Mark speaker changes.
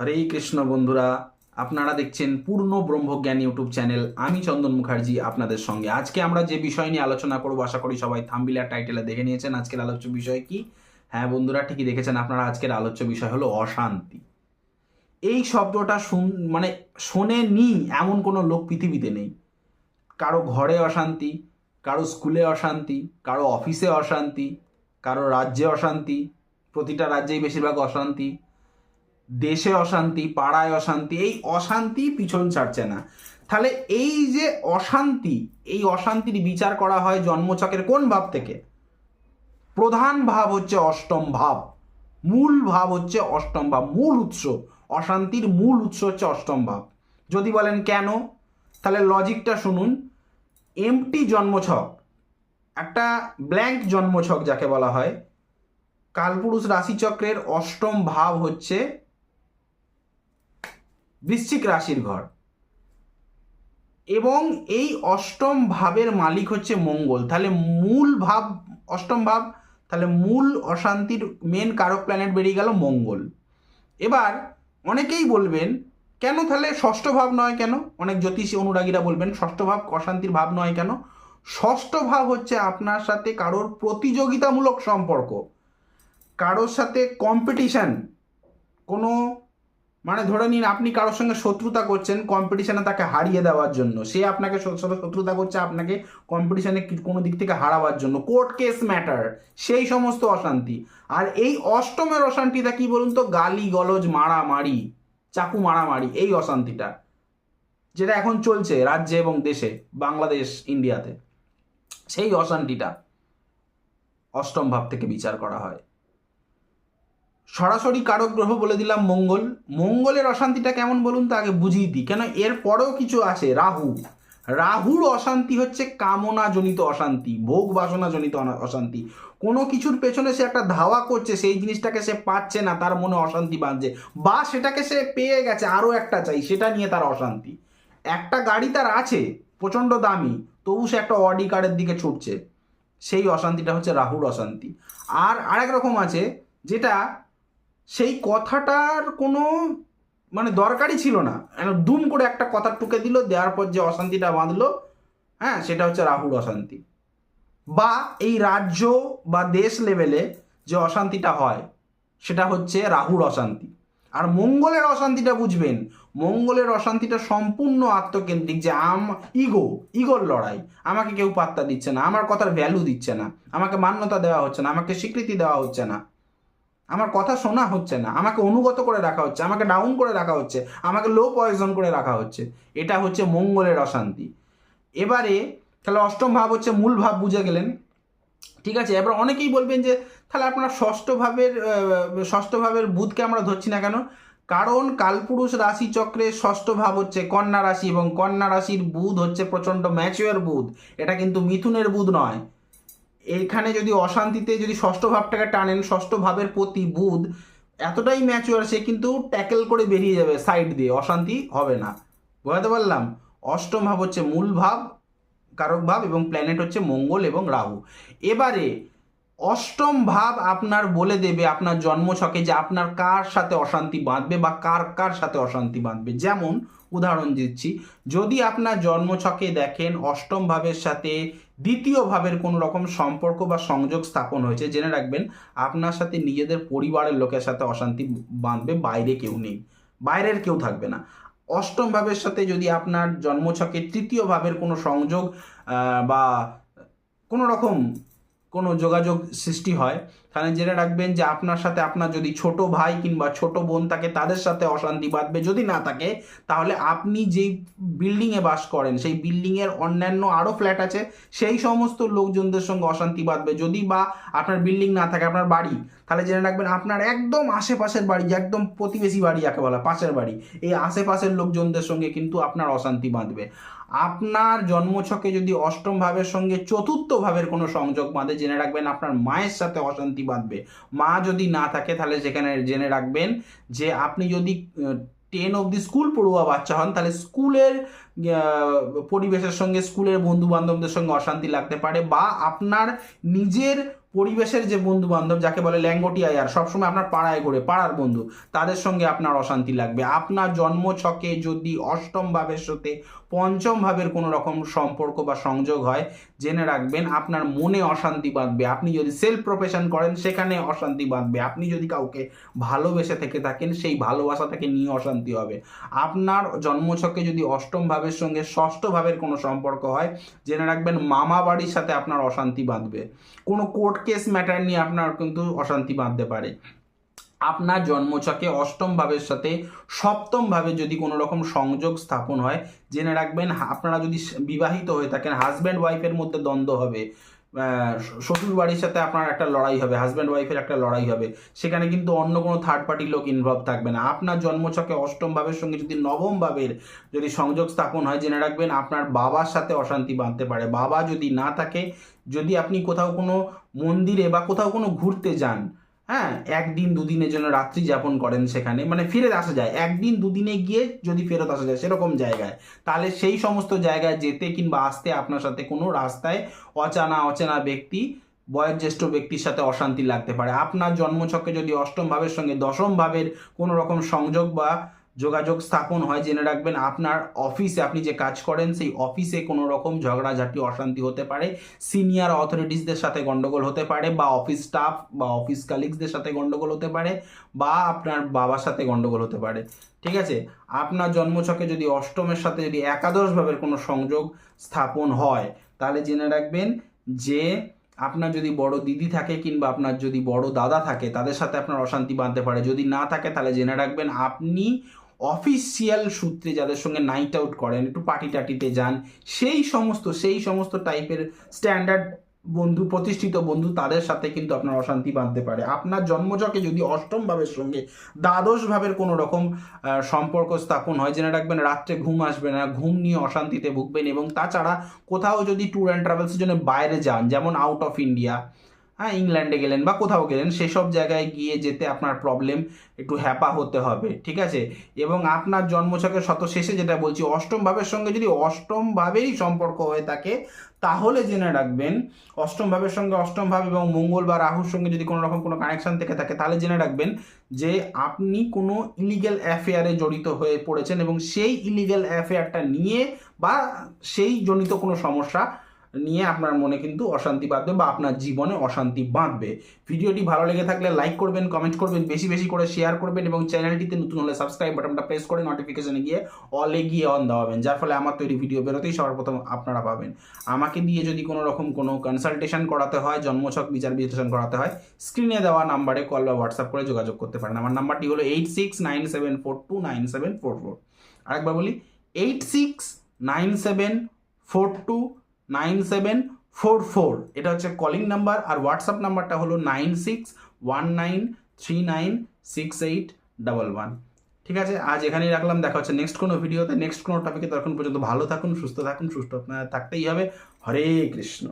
Speaker 1: হরে কৃষ্ণ বন্ধুরা, আপনারা দেখছেন পূর্ণ ব্রহ্মজ্ঞান ইউটিউব চ্যানেল। আমি চন্দন মুখার্জি, আপনাদের সঙ্গে। আজকে আমরা যে বিষয় নিয়ে আলোচনা করব, আশা করি সবাই থাম্বিলার টাইটেলে দেখে নিয়েছেন। আজকের আলোচ্য বিষয় কি? হ্যাঁ বন্ধুরা, ঠিকই দেখেছেন আপনারা, আজকের আলোচ্য বিষয় হলো অশান্তি। এই শব্দটা শুন মানে শোনে শোনেনি এমন কোনো লোক পৃথিবীতে নেই। কারও ঘরে অশান্তি, কারও স্কুলে অশান্তি, কারও অফিসে অশান্তি, কারও রাজ্যে অশান্তি, প্রতিটা রাজ্যেই বেশিরভাগ অশান্তি দেশে অশান্তি, পাড়ায় অশান্তি, এই অশান্তি পিছন ছাড়ছে না। তাহলে এই যে অশান্তি, এই অশান্তির বিচার করা হয় জন্মচকের কোন ভাব থেকে? প্রধান ভাব হচ্ছে অষ্টম ভাব। মূল ভাব হচ্ছে অষ্টম ভাব, মূল উৎস। অশান্তির মূল উৎস হচ্ছে অষ্টম ভাব। যদি বলেন কেন? তাহলে লজিকটা শুনুন। এমটি জন্মছক, একটা ব্ল্যাঙ্ক জন্মছক যাকে বলা হয়, কালপুরুষ রাশিচক্রের অষ্টম ভাব হচ্ছে বৃশ্চিক রাশির ঘর। এবং এই অষ্টম ভাবের মালিক হচ্ছে মঙ্গল। তাহলে মূল ভাব, অষ্টম ভাব, তাহলে মূল অশান্তির মেন কারক প্ল্যানেট বেরিয়ে গেল মঙ্গল। এবার অনেকেই বলবেন, কেন তাহলে ষষ্ঠ ভাব নয় কেন? অনেক জ্যোতিষী অনুরাগীরা বলবেন, ষষ্ঠ ভাব অশান্তির ভাব নয় কেন? ষষ্ঠ ভাব হচ্ছে আপনার সাথে কারোর প্রতিযোগিতামূলক সম্পর্ক। কারোর সাথে কম্পিটিশান কোনো মানে ধরে নিন আপনি কারোর সঙ্গে শত্রুতা করছেন কম্পিটিশনে তাকে হারিয়ে দেওয়ার জন্য। সে আপনাকে শত্রুতা করছে, আপনাকে কম্পিটিশনে কোনো দিক থেকে হারাবার জন্য। কোর্ট কেস ম্যাটার সেই সমস্ত অশান্তি। আর এই অষ্টমের অশান্তিটা কি বলুন তো? গালি গলজ মারামারি, চাকু মারামারি, এই অশান্তিটা। যেটা এখন চলছে রাজ্যে এবং দেশে, বাংলাদেশ ইন্ডিয়াতে সেই অশান্তিটা অষ্টম ভাব থেকে বিচার করা হয়। সরাসরি কারক গ্রহ বলে দিলাম মঙ্গল। মঙ্গলের অশান্তিটা কেমন বলুন তো? আগে বুঝিয়ে দিই। কেন এর পরেও কিছু আছে? রাহু। রাহুর অশান্তি হচ্ছে কামনাজনিত অশান্তি, ভোগ বাসনাজনিত অশান্তি। কোনো কিছুর পেছনে সে একটা ধাওয়া করছে, সেই জিনিসটাকে সে পাচ্ছে না, তার মনে অশান্তি বাঁধছে। বা সেটাকে সে পেয়ে গেছে, আরও একটা চাই, সেটা নিয়ে তার অশান্তি। একটা গাড়ি তার আছে, প্রচণ্ড দামি, তবু সে একটা অডি কারের দিকে ছুটছে। সেই অশান্তিটা হচ্ছে রাহুর অশান্তি। আর আরেক রকম আছে, যেটা সেই কথাটার কোনো মানে দরকারই ছিল না। দুম করে একটা কথা টুকে দিল, দেওয়ার পর যে অশান্তিটা বাঁধলো হ্যাঁ সেটা হচ্ছে রাহুর অশান্তি। বা এই রাজ্য বা দেশ লেভেলে যে অশান্তিটা হয়, সেটা হচ্ছে রাহুর অশান্তি। আর মঙ্গলের অশান্তিটা বুঝবেন, মঙ্গলের অশান্তিটা সম্পূর্ণ আত্মকেন্দ্রিক, যে আম ইগো ইগোর লড়াই। আমাকে কেউ পাত্তা দিচ্ছে না, আমার কথার ভ্যালু দিচ্ছে না, আমাকে মান্যতা দেওয়া হচ্ছে না, আমাকে স্বীকৃতি দেওয়া হচ্ছে না। আমার কথা শোনা হচ্ছে না। আমাকে অনুগত করে রাখা হচ্ছে, আমাকে ডাউন করে রাখা হচ্ছে, আমাকে লো পয়জন করে রাখা হচ্ছে। এটা হচ্ছে মঙ্গলের অশান্তি। এবারে তাহলে অষ্টম ভাব হচ্ছে মূল ভাব বুঝে গেলেন। ঠিক আছে, এবার অনেকেই বলবেন যে, তাহলে আপনার ষষ্ঠ ভাবের ষষ্ঠ ভাবের বুধকে আমরা ধরছি না কেন? কারণ কালপুরুষ রাশি চক্রের ষষ্ঠ ভাব হচ্ছে কন্যা রাশি এবং কন্যা রাশির বুধ হচ্ছে প্রচণ্ড ম্যাচিওর বুধ। এটা কিন্তু মিথুনের বুধ নয়। এখানে যদি অশান্তিতে যদি ষষ্ঠ ভাবটাকে টানেন, ষষ্ঠ ভাবের প্রতি বুধ এতটাই ম্যাচুয়ার সে কিন্তু ট্যাকেল করে বেরিয়ে যাবে সাইড দিয়ে, অশান্তি হবে না। বোঝাতে পারলাম? অষ্টম ভাব হচ্ছে মূল ভাব, কারক ভাব এবং প্ল্যানেট হচ্ছে মঙ্গল এবং রাহু। এবারে অষ্টম ভাব আপনার বলে দেবে আপনার জন্মছকে যে আপনার কার সাথে অশান্তি বাঁধবে বা কার কার সাথে অশান্তি বাঁধবে। যেমন উদাহরণ দিচ্ছি, যদি আপনার জন্মছকে দেখেন অষ্টম ভাবের সাথে দ্বিতীয় ভাবের কোনো রকম সম্পর্ক বা সংযোগ স্থাপন হয়েছে, জেনে রাখবেন আপনার সাথে নিজেদের পরিবারের লোকের সাথে অশান্তি বাঁধবে, বাইরে কেউ নেই, বাইরের কেউ থাকবে না। অষ্টম ভাবের সাথে যদি আপনার জন্মছকে তৃতীয় ভাবের কোনো সংযোগ বা কোনো রকম কোনো যোগাযোগ সৃষ্টি হয় তাহলে জেনে রাখবেন যে আপনার সাথে আপনার যদি ছোট ভাই কিংবা ছোট বোন থাকে, তাদের সাথে অশান্তি বাঁধবে। যদি না থাকে, তাহলে আপনি যেই বিল্ডিংয়ে বাস করেন, সেই বিল্ডিংয়ের অন্যান্য আরও ফ্ল্যাট আছে, সেই সমস্ত লোকজনদের সঙ্গে অশান্তি বাঁধবে। যদি বা আপনার বিল্ডিং না থাকে, আপনার বাড়ি, তাহলে জেনে রাখবেন আপনার একদম আশেপাশের বাড়ি, যে একদম প্রতিবেশী বাড়ি যাকে বলা, পাশের বাড়ি, এই আশেপাশের লোকজনদের সঙ্গে কিন্তু আপনার অশান্তি বাঁধবে। আপনার জন্মছকে যদি অষ্টম ভাবের সঙ্গে চতুর্থ ভাবের কোনো সংযোগ বাঁধে, জেনে রাখবেন আপনার মায়ের সাথে অশান্তি বাঁধবে। মা যদি না থাকে তাহলে সেখানে জেনে রাখবেন যে আপনি যদি টেন অবধি স্কুল পড়ুয়া বাচ্চা হন, তাহলে স্কুলের পরিবেশের সঙ্গে, স্কুলের বন্ধু বান্ধবদের সঙ্গে অশান্তি লাগতে পারে বা আপনার নিজের পরিবেশের যে বন্ধু বান্ধব যাকে বলে ল্যাঙ্গটিয়া আর, সবসময় আপনার পাড়ায় ঘুরে, পাড়ার বন্ধু, তাদের সঙ্গে আপনার অশান্তি লাগবে। আপনার জন্ম ছকে যদি অষ্টম ভাবের সাথে পঞ্চম ভাবের কোনো রকম সম্পর্ক বা সংযোগ হয়, জেনে রাখবেন আপনার মনে অশান্তি বাঁধবে। আপনি যদি সেলফ প্রফেশন করেন, সেখানে অশান্তি বাঁধবে। আপনি যদি কাউকে ভালোবেসে থেকে থাকেন, সেই ভালোবাসা থেকে নিয়ে অশান্তি হবে। আপনার জন্মছকে যদি অষ্টম ভাবের সঙ্গে ষষ্ঠ ভাবের কোনো সম্পর্ক হয়, জেনে রাখবেন মামা বাড়ির সাথে আপনার অশান্তি বাঁধবে। কোনো কোর্ট কেস ম্যাটার নিয়ে আপনার কিন্তু অশান্তি বাঁধতে পারে। আপনার জন্মছকে অষ্টম ভাবের সাথে সপ্তম ভাবে যদি কোনো রকম সংযোগ স্থাপন হয়, জেনে রাখবেন আপনারা যদি বিবাহিত হয়ে থাকেন হাজব্যান্ড ওয়াইফের মধ্যে দ্বন্দ্ব হবে। শ্বশুর বাড়ির সাথে আপনার একটা লড়াই হবে হাজব্যান্ড ওয়াইফের একটা লড়াই হবে, সেখানে কিন্তু অন্য কোনো থার্ড পার্টির লোক ইনভলভ থাকবে না। আপনার জন্মছকে অষ্টম ভাবের সঙ্গে যদি নবম ভাবের যদি সংযোগ স্থাপন হয়, জেনে রাখবেন আপনার বাবার সাথে অশান্তি বাঁধতে পারে। বাবা যদি না থাকে, যদি আপনি কোথাও কোনো মন্দিরে বা কোথাও কোনো ঘুরতে যান হ্যাঁ একদিন দুদিনের জন্য রাত্রি যাপন করেন সেখানে। মানে ফিরে আসা যায়। একদিন দুদিনে গিয়ে যদি ফেরত আসা যায় সেরকম জায়গায়। তাহলে সেই সমস্ত জায়গায় যেতে কিংবা আসতে আপনার সাথে কোনো রাস্তায় অচানা অচেনা ব্যক্তি, বয়োজ্যেষ্ঠ ব্যক্তির সাথে অশান্তি লাগতে পারে। আপনার জন্মছকে যদি অষ্টম ভাবের সঙ্গে দশম ভাবের কোনো রকম সংযোগ বা যোগাযোগ স্থাপন হয়, জেনে রাখবেন আপনার অফিসে আপনি যে কাজ করেন, সেই অফিসে কোনো রকম ঝগড়াঝাটি, অশান্তি হতে পারে। সিনিয়র অথরিটিসদের সাথে গন্ডগোল হতে পারে বা অফিস স্টাফ বা অফিস কালিগসদের সাথে গন্ডগোল হতে পারে বা আপনার বাবার সাথে গন্ডগোল হতে পারে। ঠিক আছে? আপনার জন্মছকে যদি অষ্টমের সাথে যদি একাদশ ভাবের কোনো সংযোগ স্থাপন হয়, তাহলে জেনে রাখবেন যে আপনার যদি বড় দিদি থাকে কিংবা আপনার যদি বড় দাদা থাকে, তাদের সাথে আপনার অশান্তি বাঁধতে পারে। যদি না থাকে, তাহলে জেনে রাখবেন আপনি অফিসিয়াল সূত্রে যাদের সঙ্গে নাইট আউট করেন, একটু পার্টি টাটিতে যান, সেই সমস্ত সেই সমস্ত টাইপের স্ট্যান্ডার্ড বন্ধু, প্রতিষ্ঠিত বন্ধু তাদের সাথে কিন্তু আপনার অশান্তি বাঁধতে পারে। আপনার জন্মচকে যদি অষ্টম ভাবের সঙ্গে দ্বাদশ ভাবের কোনো রকম সম্পর্ক স্থাপন হয়, জেনে রাখবেন রাত্রে ঘুম আসবে না, ঘুম নিয়ে অশান্তিতে ভুগবেন এবং তাছাড়া কোথাও যদি ট্যুর অ্যান্ড ট্রাভেলসের জন্য বাইরে যান, যেমন আউট অফ ইন্ডিয়া হ্যাঁ ইংল্যান্ডে গেলেন বা কোথাও গেলেন, সেসব জায়গায় গিয়ে যেতে আপনার প্রবলেম একটু হ্যাপা হতে হবে, ঠিক আছে? এবং আপনার জন্মছকের শত শেষে যেটা বলছি, অষ্টম ভাবের সঙ্গে যদি অষ্টম ভাবেই সম্পর্ক হয়ে থাকে, তাহলে জেনে রাখবেন, অষ্টম ভাবের সঙ্গে অষ্টম ভাব এবং মঙ্গল বা রাহুর সঙ্গে যদি কোনো রকম কোনো কানেকশন থেকে থাকে, তাহলে জেনে রাখবেন যে আপনি কোনো ইলিগ্যাল অ্যাফেয়ারে জড়িত হয়ে পড়েছেন এবং সেই ইলিগ্যাল অ্যাফেয়ারটা নিয়ে বা সেই জনিত কোনো সমস্যা নিয়ে আপনার মনে কিন্তু অশান্তি বাঁধবে বা আপনার জীবনে অশান্তি বাঁধবে। ভিডিওটি ভালো লেগে থাকলে লাইক করবেন কমেন্ট করবেন, বেশি বেশি করে শেয়ার করবেন এবং চ্যানেলটিতে নতুন হলে সাবস্ক্রাইব বাটনটা প্রেস করে নোটিফিকেশনে গিয়ে অলে গিয়ে অন দেওয়াবেন, যার ফলে আমার তৈরি ভিডিও বেরোতেই সবার প্রথম আপনারা পাবেন। আমাকে দিয়ে যদি কোনো রকম কোনো কনসালটেশন করাতে হয়, জন্মছক বিচার বিশ্লেষণ করাতে হয় স্ক্রিনে দেওয়া নাম্বারে কল বা হোয়াটসঅ্যাপ করে যোগাযোগ করতে পারেন। আমার নাম্বারটি হলো eight six nine seven four two nine seven four four আরেকবার বলি eight six nine seven four two nine seven four four. এটা হচ্ছে কলিং নাম্বার আর হোয়াটসঅ্যাপ নাম্বারটা হলো nine six one nine three nine six eight double one. ঠিক আছে? আজ এখানেই রাখলাম। দেখা হচ্ছে নেক্সট কোনো ভিডিওতে নেক্সট কোনো টপিকে তখন পর্যন্ত ভালো থাকুন, সুস্থ থাকুন, সুস্থ থাকতেই হবে। হরে কৃষ্ণ।